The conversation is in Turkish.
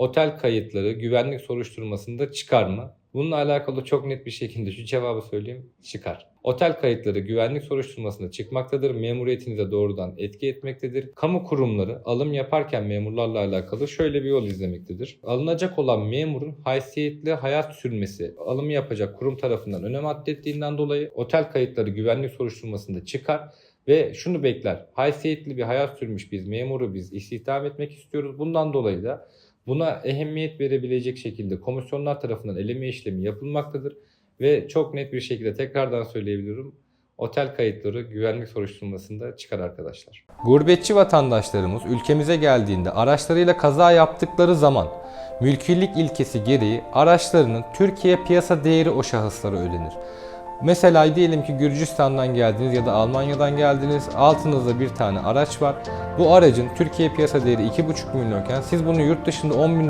otel kayıtları güvenlik soruşturmasında çıkar mı? Bununla alakalı çok net bir şekilde şu cevabı söyleyeyim. Çıkar. Otel kayıtları güvenlik soruşturmasında çıkmaktadır. Memuriyetinize doğrudan etki etmektedir. Kamu kurumları alım yaparken memurlarla alakalı şöyle bir yol izlemektedir. Alınacak olan memurun haysiyetli hayat sürmesi alımı yapacak kurum tarafından önem atfettiğinden dolayı otel kayıtları güvenlik soruşturmasında çıkar ve şunu bekler. Haysiyetli bir hayat sürmüş biz memuru biz istihdam etmek istiyoruz. Bundan dolayı da buna ehemmiyet verebilecek şekilde komisyonlar tarafından eleme işlemi yapılmaktadır. Ve çok net bir şekilde tekrardan söyleyebilirim. Otel kayıtları güvenlik soruşturmasında çıkar arkadaşlar. Gurbetçi vatandaşlarımız ülkemize geldiğinde araçlarıyla kaza yaptıkları zaman mülkilik ilkesi gereği araçlarının Türkiye piyasa değeri o şahıslara ödenir. Mesela diyelim ki Gürcistan'dan geldiniz ya da Almanya'dan geldiniz. Altınızda bir tane araç var. Bu aracın Türkiye piyasa değeri 2,5 milyonken siz bunu yurt dışında 10 bin